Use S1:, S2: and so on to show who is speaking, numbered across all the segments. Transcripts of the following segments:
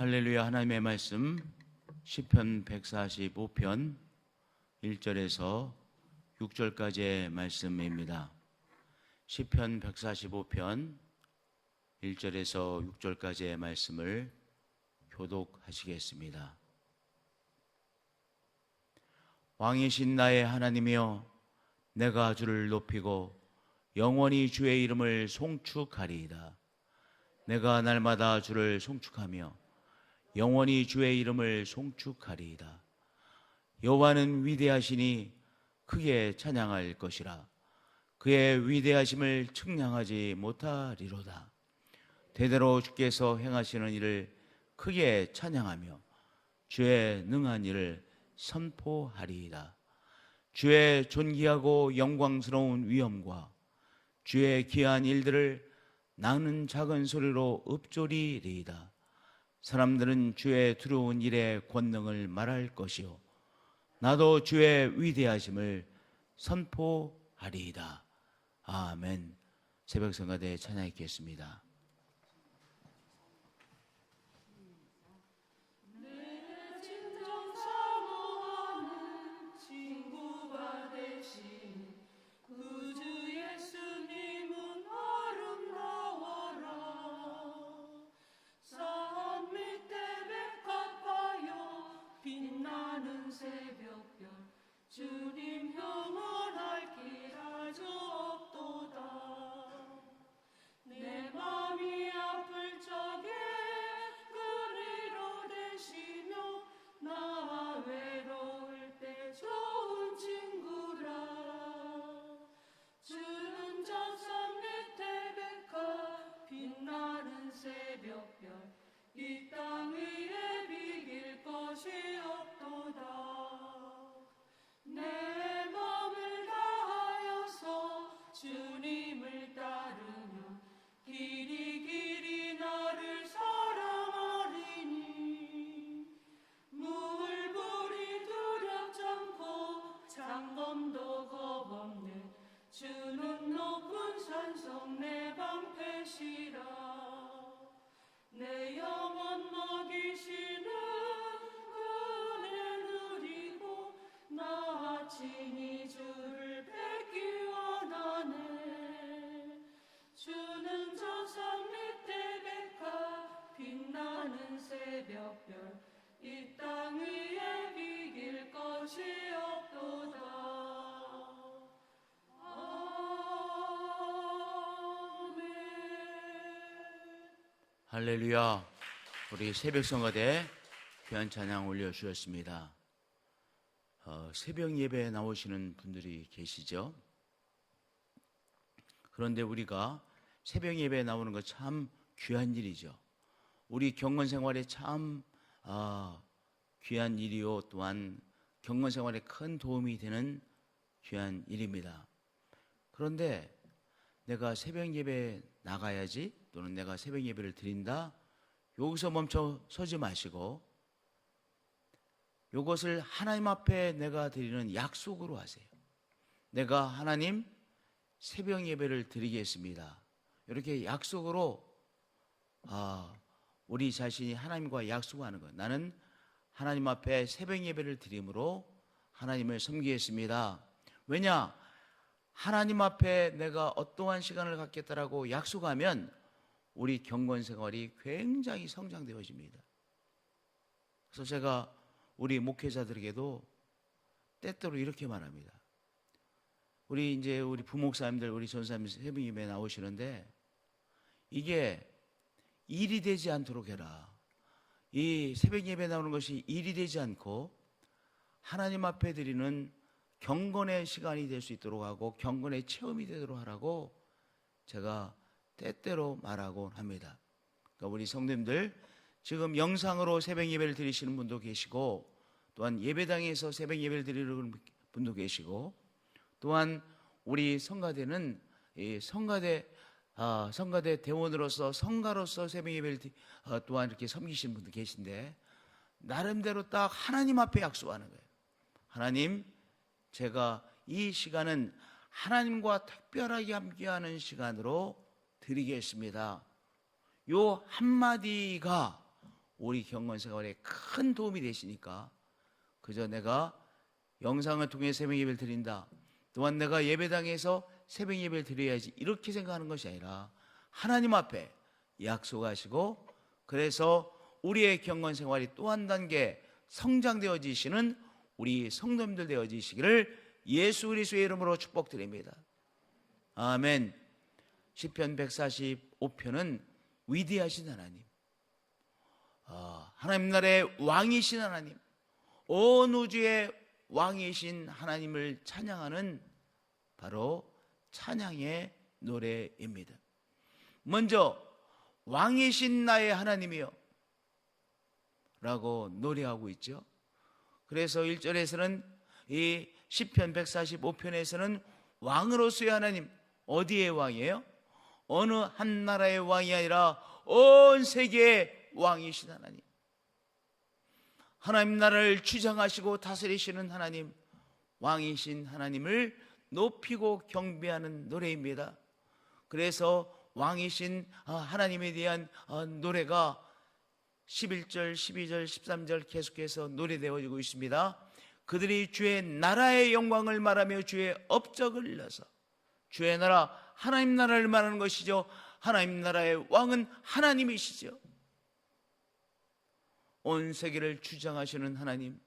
S1: 할렐루야 하나님의 말씀 시편 145편 1절에서 6절까지의 말씀입니다. 시편 145편 1절에서 6절까지의 말씀을 교독하시겠습니다. 왕이신 나의 하나님이여 내가 주를 높이고 영원히 주의 이름을 송축하리이다. 내가 날마다 주를 송축하며 영원히 주의 이름을 송축하리이다. 여호와는 위대하시니 크게 찬양할 것이라. 그의 위대하심을 측량하지 못하리로다. 대대로 주께서 행하시는 일을 크게 찬양하며 주의 능한 일을 선포하리이다. 주의 존귀하고 영광스러운 위엄과 주의 귀한 일들을 나는 작은 소리로 읊조리리이다. 사람들은 주의 두려운 일의 권능을 말할 것이요. 나도 주의 위대하심을 선포하리이다. 아멘. 새벽 성가대 찬양했겠습니다. 할렐루야. 우리 새벽 성가대 귀한 찬양 올려 주셨습니다. 어, 새벽 예배에 나오시는 분들이 계시죠? 그런데 우리가 새벽 예배에 나오는 거 참 귀한 일이죠. 우리 경건 생활에 참 아, 귀한 일이요. 또한 경건 생활에 큰 도움이 되는 귀한 일입니다. 그런데 내가 새벽 예배에 나가야지 또는 내가 새벽 예배를 드린다. 여기서 멈춰 서지 마시고 이것을 하나님 앞에 내가 드리는 약속으로 하세요. 내가 하나님 새벽 예배를 드리겠습니다. 이렇게 약속으로 아, 우리 자신이 하나님과 약속하는 것. 나는 하나님 앞에 새벽 예배를 드림으로 하나님을 섬기겠습니다. 왜냐? 하나님 앞에 내가 어떠한 시간을 갖겠다라고 약속하면 우리 경건 생활이 굉장히 성장되어집니다. 그래서 제가 우리 목회자들에게도 때때로 이렇게 말합니다. 우리 이제 우리 부목사님들, 우리 전사님 예배 나오시는데 이게 일이 되지 않도록 해라. 이 새벽 예배 나오는 것이 일이 되지 않고 하나님 앞에 드리는 경건의 시간이 될 수 있도록 하고 경건의 체험이 되도록 하라고 제가 때때로 말하곤 합니다. 그러니까 우리 성도님들 지금 영상으로 새벽 예배를 드리시는 분도 계시고 또한 예배당에서 새벽 예배를 드리는 분도 계시고 또한 우리 성가대는 이 성가대 아, 성가대 대원으로서 성가로서 새벽 예배를 드- 어, 또한 이렇게 섬기시는 분도 계신데 나름대로 딱 하나님 앞에 약속하는 거예요. 하나님, 제가 이 시간은 하나님과 특별하게 함께하는 시간으로 드리겠습니다. 요 한마디가 우리 경건 생활에 큰 도움이 되시니까 그저 내가 영상을 통해 새벽 예배를 드린다. 또한 내가 예배당에서 새벽 예배를 드려야지 이렇게 생각하는 것이 아니라 하나님 앞에 약속하시고 그래서 우리의 경건 생활이 또 한 단계 성장되어지시는 우리 성도님들 되어지시기를 예수 그리스도의 이름으로 축복드립니다. 아멘. 시편 145편은 위대하신 하나님, 아, 하나님 나라의 왕이신 하나님, 온 우주의 왕이신 하나님을 찬양하는 바로 찬양의 노래입니다. 먼저 왕이신 나의 하나님이요 라고 노래하고 있죠. 그래서 1절에서는 이 시편 145편에서는 왕으로서의 하나님 어디의 왕이에요? 어느 한 나라의 왕이 아니라 온 세계의 왕이신 하나님. 하나님 나라를 주장하시고 다스리시는 하나님, 왕이신 하나님을 높이고 경배하는 노래입니다. 그래서 왕이신 아, 하나님에 대한 어, 노래가 11절, 12절, 13절 계속해서 노래되어지고 있습니다. 그들이 주의 나라의 영광을 말하며 주의 업적을 일러서 주의 나라, 하나님 나라를 말하는 것이죠. 하나님 나라의 왕은 하나님이시죠. 온 세계를 주장하시는 하나님,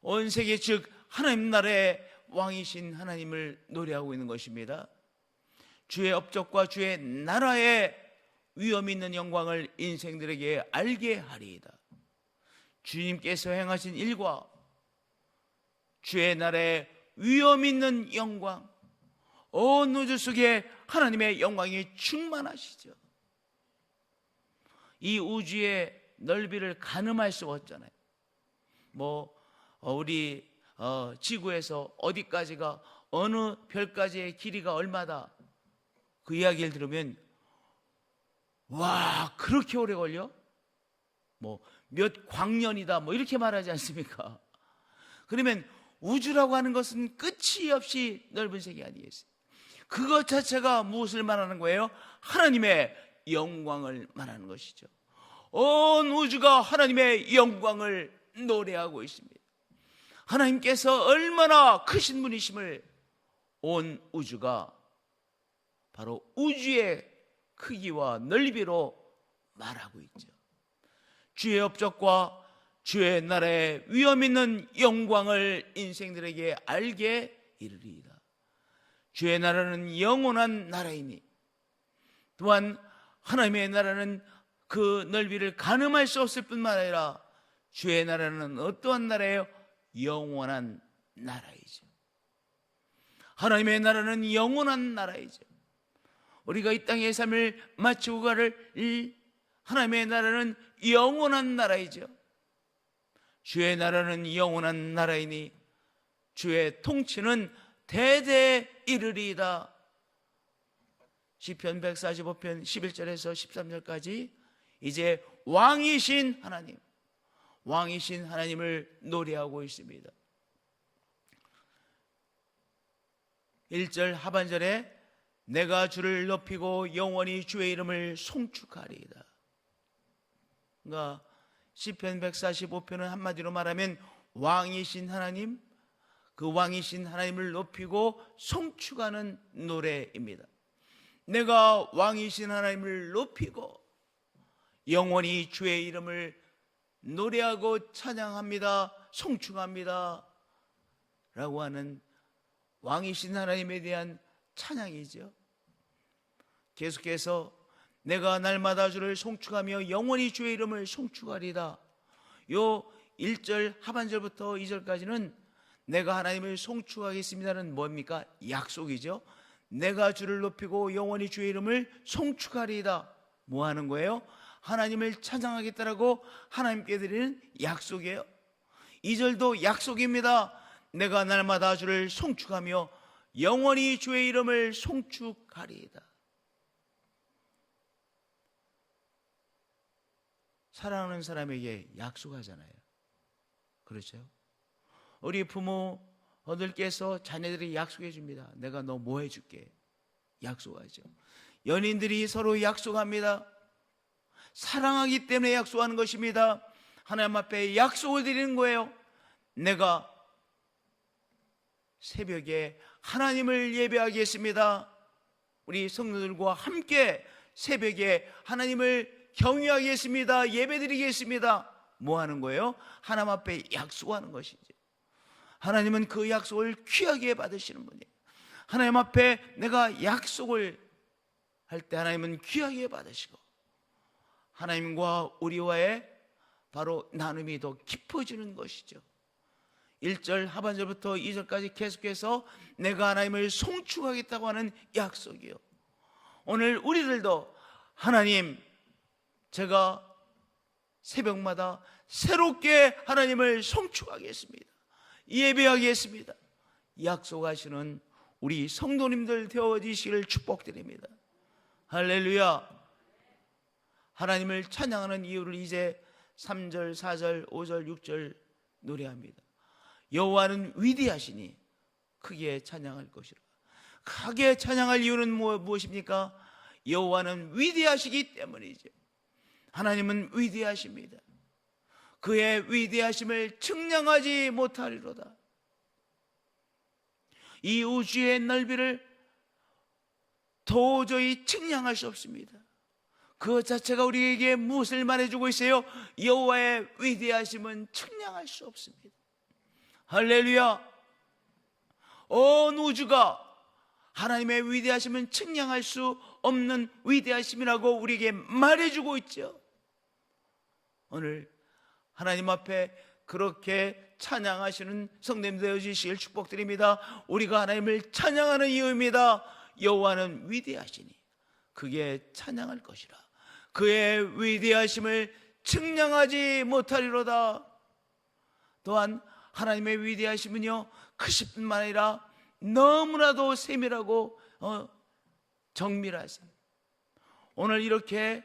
S1: 온 세계 즉 하나님 나라의 왕이신 하나님을 노래하고 있는 것입니다. 주의 업적과 주의 나라의 위엄 있는 영광을 인생들에게 알게 하리이다. 주님께서 행하신 일과 주의 나라의 위엄 있는 영광, 온 우주 속에 하나님의 영광이 충만하시죠. 이 우주의 넓이를 가늠할 수 없잖아요. 뭐 어, 우리 어, 지구에서 어디까지가 어느 별까지의 길이가 얼마다 그 이야기를 들으면 와 그렇게 오래 걸려? 뭐 몇 광년이다 뭐 이렇게 말하지 않습니까? 그러면 우주라고 하는 것은 끝이 없이 넓은 세계 아니겠어요? 그것 자체가 무엇을 말하는 거예요? 하나님의 영광을 말하는 것이죠. 온 우주가 하나님의 영광을 노래하고 있습니다. 하나님께서 얼마나 크신 분이심을 온 우주가 바로 우주의 크기와 넓이로 말하고 있죠. 주의 업적과 주의 나라의 위엄 있는 영광을 인생들에게 알게 이르리이다. 주의 나라는 영원한 나라이니 또한 하나님의 나라는 그 넓이를 가늠할 수 없을 뿐만 아니라 주의 나라는 어떠한 나라예요? 영원한 나라이죠. 하나님의 나라는 영원한 나라이죠. 우리가 이 땅의 삶을 마치고 가를 이 하나님의 나라는 영원한 나라이죠. 주의 나라는 영원한 나라이니 주의 통치는 대대 이르리이다. 시편 145편 11절에서 13절까지 이제 왕이신 하나님, 왕이신 하나님을 노래하고 있습니다. 1절 하반절에 내가 주를 높이고 영원히 주의 이름을 송축하리이다. 그러니까 시편 145편은 한마디로 말하면 왕이신 하나님, 그 왕이신 하나님을 높이고 송축하는 노래입니다. 내가 왕이신 하나님을 높이고 영원히 주의 이름을 노래하고 찬양합니다. 송축합니다. 라고 하는 왕이신 하나님에 대한 찬양이죠. 계속해서 내가 날마다 주를 송축하며 영원히 주의 이름을 송축하리다. 요 1절 하반절부터 2절까지는 내가 하나님을 송축하겠습니다는 뭡니까? 약속이죠. 내가 주를 높이고 영원히 주의 이름을 송축하리이다. 뭐 하는 거예요? 하나님을 찬양하겠다라고 하나님께 드리는 약속이에요. 2절도 약속입니다. 내가 날마다 주를 송축하며 영원히 주의 이름을 송축하리이다. 사랑하는 사람에게 약속하잖아요. 그렇죠? 우리 부모들께서 자녀들이 약속해 줍니다. 내가 너 뭐 해줄게. 약속하죠. 연인들이 서로 약속합니다. 사랑하기 때문에 약속하는 것입니다. 하나님 앞에 약속을 드리는 거예요. 내가 새벽에 하나님을 예배하겠습니다. 우리 성도들과 함께 새벽에 하나님을 경유하겠습니다. 예배드리겠습니다. 뭐 하는 거예요? 하나님 앞에 약속하는 것이죠. 하나님은 그 약속을 귀하게 받으시는 분이에요. 하나님 앞에 내가 약속을 할 때 하나님은 귀하게 받으시고 하나님과 우리와의 바로 나눔이 더 깊어지는 것이죠. 1절 하반절부터 2절까지 계속해서 내가 하나님을 송축하겠다고 하는 약속이요. 오늘 우리들도 하나님 제가 새벽마다 새롭게 하나님을 송축하겠습니다. 예배하겠습니다. 약속하시는 우리 성도님들 되어지시기를 축복드립니다. 할렐루야. 하나님을 찬양하는 이유를 이제 3절, 4절, 5절, 6절 노래합니다. 여호와는 위대하시니 크게 찬양할 것이라. 크게 찬양할 이유는 뭐- 무엇입니까? 여호와는 위대하시기 때문이죠. 하나님은 위대하십니다. 그의 위대하심을 측량하지 못하리로다. 이 우주의 넓이를 도저히 측량할 수 없습니다. 그 자체가 우리에게 무엇을 말해주고 있어요? 여호와의 위대하심은 측량할 수 없습니다. 할렐루야! 온 우주가 하나님의 위대하심은 측량할 수 없는 위대하심이라고 우리에게 말해주고 있죠. 오늘 하나님 앞에 그렇게 찬양하시는 성님 되어 주시길 축복드립니다. 우리가 하나님을 찬양하는 이유입니다. 여호와는 위대하시니 그게 찬양할 것이라. 그의 위대하심을 측량하지 못하리로다. 또한 하나님의 위대하심은요 크실뿐만 아니라 너무나도 세밀하고 어, 정밀하세요. 오늘 이렇게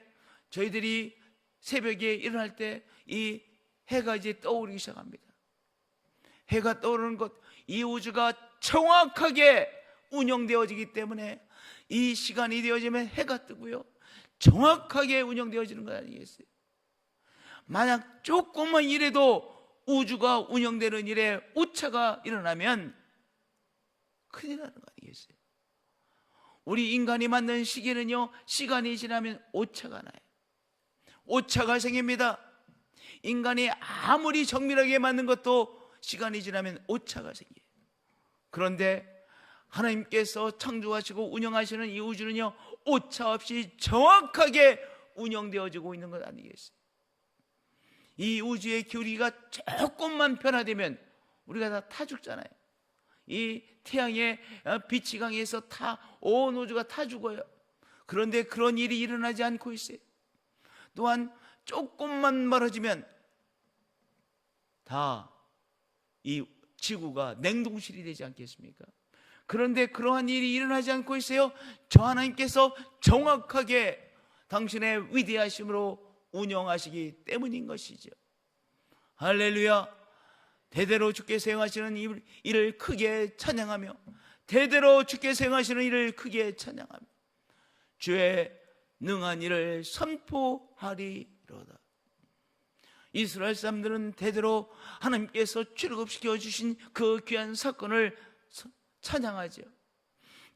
S1: 저희들이 새벽에 일어날 때 이 해가 이제 떠오르기 시작합니다. 해가 떠오르는 것, 이 우주가 정확하게 운영되어지기 때문에 이 시간이 되어지면 해가 뜨고요. 정확하게 운영되어지는 것 아니겠어요? 만약 조금만 이래도 우주가 운영되는 일에 오차가 일어나면 큰일 나는 거 아니겠어요? 우리 인간이 만든 시계는요, 시간이 지나면 오차가 나요. 오차가 생깁니다. 인간이 아무리 정밀하게 만든 것도 시간이 지나면 오차가 생겨요. 그런데 하나님께서 창조하시고 운영하시는 이 우주는요, 오차 없이 정확하게 운영되어지고 있는 것 아니겠어요? 이 우주의 기울기가 조금만 변화되면 우리가 다 타 죽잖아요. 이 태양의 어, 빛이 강해서 다 온 우주가 타 죽어요. 그런데 그런 일이 일어나지 않고 있어요. 또한 조금만 멀어지면 다 이 지구가 냉동실이 되지 않겠습니까? 그런데 그러한 일이 일어나지 않고 있어요. 저 하나님께서 정확하게 당신의 위대하심으로 운영하시기 때문인 것이죠. 할렐루야. 대대로 주께 사용하시는 일- 일을 크게 찬양하며 대대로 주께 사용하시는 일을 크게 찬양하며 주의 능한 일을 선포하리 로다. 이스라엘 사람들은 대대로 하나님께서 출급시켜 주신 그 귀한 사건을 서- 찬양하죠.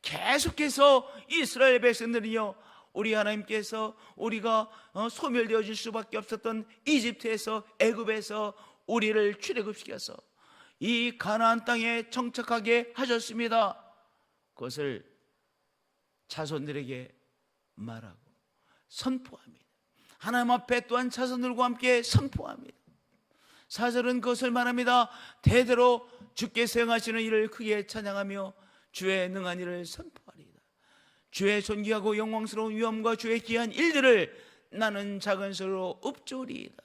S1: 계속해서 이스라엘 백성들이요, 우리 하나님께서 우리가 어, 소멸되어질 수밖에 없었던 이집트에서 애굽에서 우리를 출애굽시켜서 이 가나안 땅에 정착하게 하셨습니다. 그것을 자손들에게 말하고 선포합니다. 하나님 앞에 또한 자손들과 함께 선포합니다. 사절은 그것을 말합니다. 대대로 주께 사용하시는 일을 크게 찬양하며 주의 능한 일을 선포하리이다. 주의 존귀하고 영광스러운 위엄과 주의 귀한 일들을 나는 작은 소리로 읊조리이다.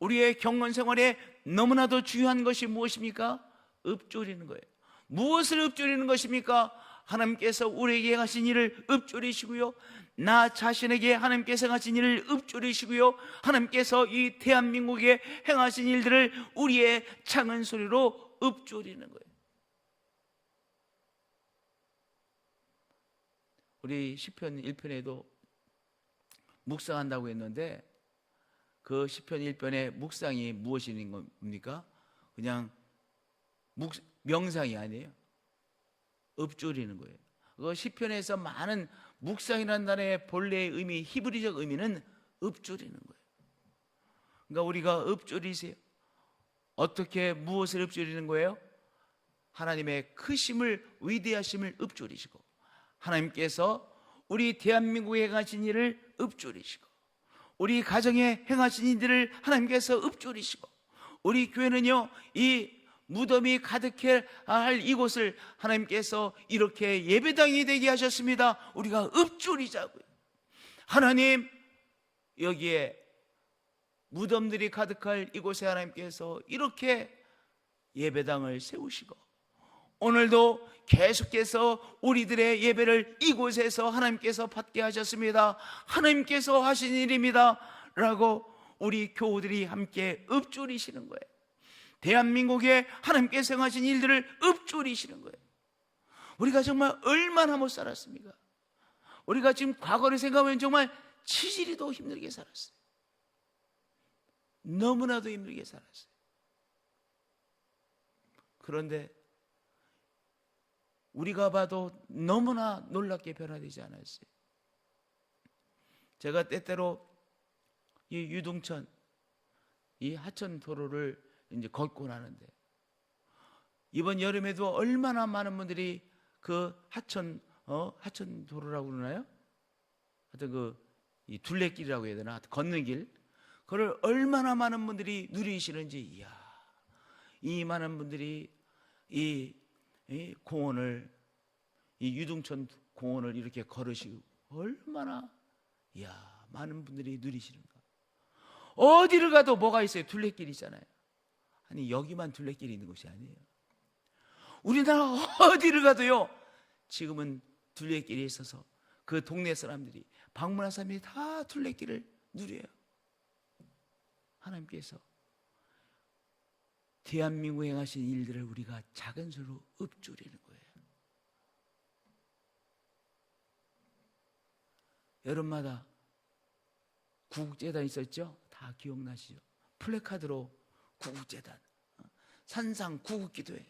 S1: 우리의 경건 생활에 너무나도 중요한 것이 무엇입니까? 읊조리는 거예요. 무엇을 읊조리는 것입니까? 하나님께서 우리에게 하신 일을 읊조리시고요. 나 자신에게 하나님께서 하신 일을 읊조리시고요. 하나님께서 이 대한민국에 행하신 일들을 우리의 작은 소리로 읊조리는 거예요. 우리 시편 1편에도 묵상한다고 했는데 그 시편 1편의 묵상이 무엇인 겁니까? 그냥 묵, 명상이 아니에요. 읊조리는 거예요. 그 시편에서 많은 묵상이라는 단어의 본래의 의미, 히브리적 의미는 읊조리는 거예요. 그러니까 우리가 읊조리세요. 어떻게 무엇을 읊조리는 거예요? 하나님의 크심을 위대하심을 읊조리시고 하나님께서 우리 대한민국에 행하신 일을 읊조리시고 우리 가정에 행하신 일들을 하나님께서 읊조리시고 우리 교회는요 이 무덤이 가득해 할 이곳을 하나님께서 이렇게 예배당이 되게 하셨습니다. 우리가 읊조리자고요. 하나님 여기에 무덤들이 가득할 이곳에 하나님께서 이렇게 예배당을 세우시고 오늘도 계속해서 우리들의 예배를 이곳에서 하나님께서 받게 하셨습니다. 하나님께서 하신 일입니다. 라고 우리 교우들이 함께 읊조리시는 거예요. 대한민국에 하나님께서 행하신 일들을 읊조리시는 거예요. 우리가 정말 얼마나 못 살았습니까? 우리가 지금 과거를 생각하면 정말 치질이도 힘들게 살았어요. 너무나도 힘들게 살았어요. 그런데 우리가 봐도 너무나 놀랍게 변화되지 않았어요. 제가 때때로 이 유동천, 이 하천 도로를 이제 걷고 나는데. 이번 여름에도 얼마나 많은 분들이 그 하천 어 하천 도로라고 그러나요? 하여튼 그 이 둘레길이라고 해야 되나? 걷는 길. 그걸 얼마나 많은 분들이 누리시는지 이야. 이 많은 분들이 이, 이 공원을 이 유등천 공원을 이렇게 걸으시고 얼마나 이야 많은 분들이 누리시는가. 어디를 가도 뭐가 있어요? 둘레길이잖아요 아니 여기만 둘레길이 있는 곳이 아니에요 우리나라 어디를 가도요 지금은 둘레길이 있어서 그 동네 사람들이 방문한 사람들이 다 둘레길을 누려요 하나님께서 대한민국에 행하신 일들을 우리가 작은 소리로 읊조리는 거예요. 여름마다 구국재단 있었죠? 다 기억나시죠? 플래카드로 구국재단, 어, 산상 구국기도회.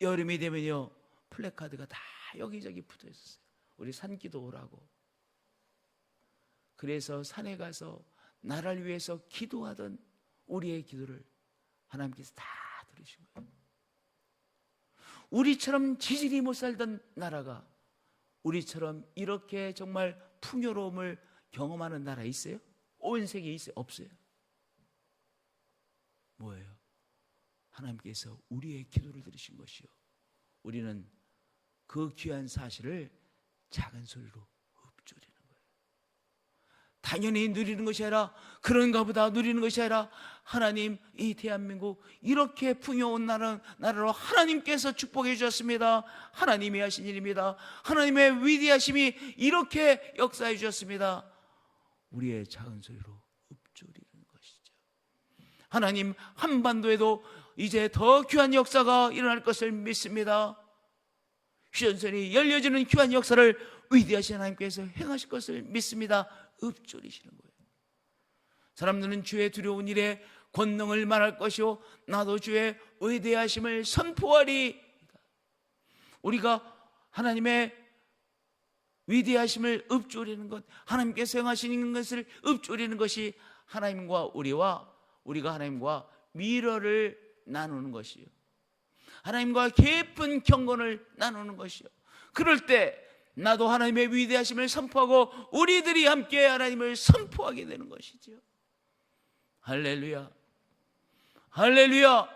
S1: 여름이 되면요, 플래카드가 다 여기저기 붙어 있었어요. 우리 산기도 오라고. 그래서 산에 가서 나라를 위해서 기도하던 우리의 기도를 하나님께서 다 들으신 거예요. 우리처럼 지질이 못 살던 나라가 우리처럼 이렇게 정말 풍요로움을 경험하는 나라 있어요? 온 세계에 있어요? 없어요? 뭐예요? 하나님께서 우리의 기도를 들으신 것이요. 우리는 그 귀한 사실을 작은 소리로 읊조리는 거예요. 당연히 누리는 것이 아니라 그런가 보다 누리는 것이 아니라 하나님 이 대한민국 이렇게 풍요로운 나라, 나라로 하나님께서 축복해 주셨습니다. 하나님이 하신 일입니다. 하나님의 위대하심이 이렇게 역사해 주셨습니다. 우리의 작은 소리로 읊조리는 것이죠. 하나님 한반도에도 이제 더 귀한 역사가 일어날 것을 믿습니다. 휴전선이 열려지는 귀한 역사를 위대하신 하나님께서 행하실 것을 믿습니다. 읊조리시는 거예요. 사람들은 주의 두려운 일에 권능을 말할 것이요 나도 주의 위대하심을 선포하리. 우리가 하나님의 위대하심을 읊조리는 것, 하나님께서 행하시는 것을 읊조리는 것이 하나님과 우리와 우리가 하나님과 미러를 나누는 것이요. 하나님과 깊은 경건을 나누는 것이요. 그럴 때 나도 하나님의 위대하심을 선포하고 우리들이 함께 하나님을 선포하게 되는 것이죠. 할렐루야. 할렐루야.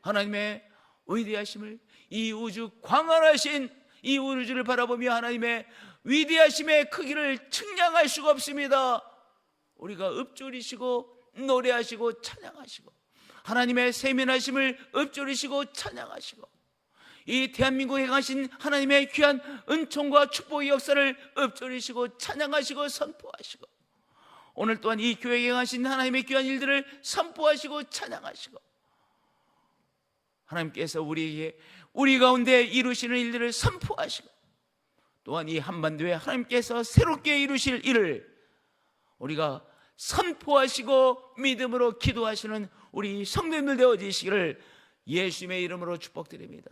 S1: 하나님의 위대하심을 이 우주 광활하신 이 우주를 바라보며 하나님의 위대하심의 크기를 측량할 수가 없습니다. 우리가 읊조리시고 노래하시고 찬양하시고 하나님의 세면하심을 읊조리시고 찬양하시고 이 대한민국에 행하신 하나님의 귀한 은총과 축복의 역사를 읊조리시고 찬양하시고 선포하시고 오늘 또한 이 교회에 행하신 하나님의 귀한 일들을 선포하시고 찬양하시고 하나님께서 우리에게 우리 가운데 이루시는 일들을 선포하시고 또 또한 이 한반도에 하나님께서 새롭게 이루실 일을 우리가 선포하시고 믿음으로 기도하시는 우리 성도님들 되어지시기를 예수님의 이름으로 축복드립니다.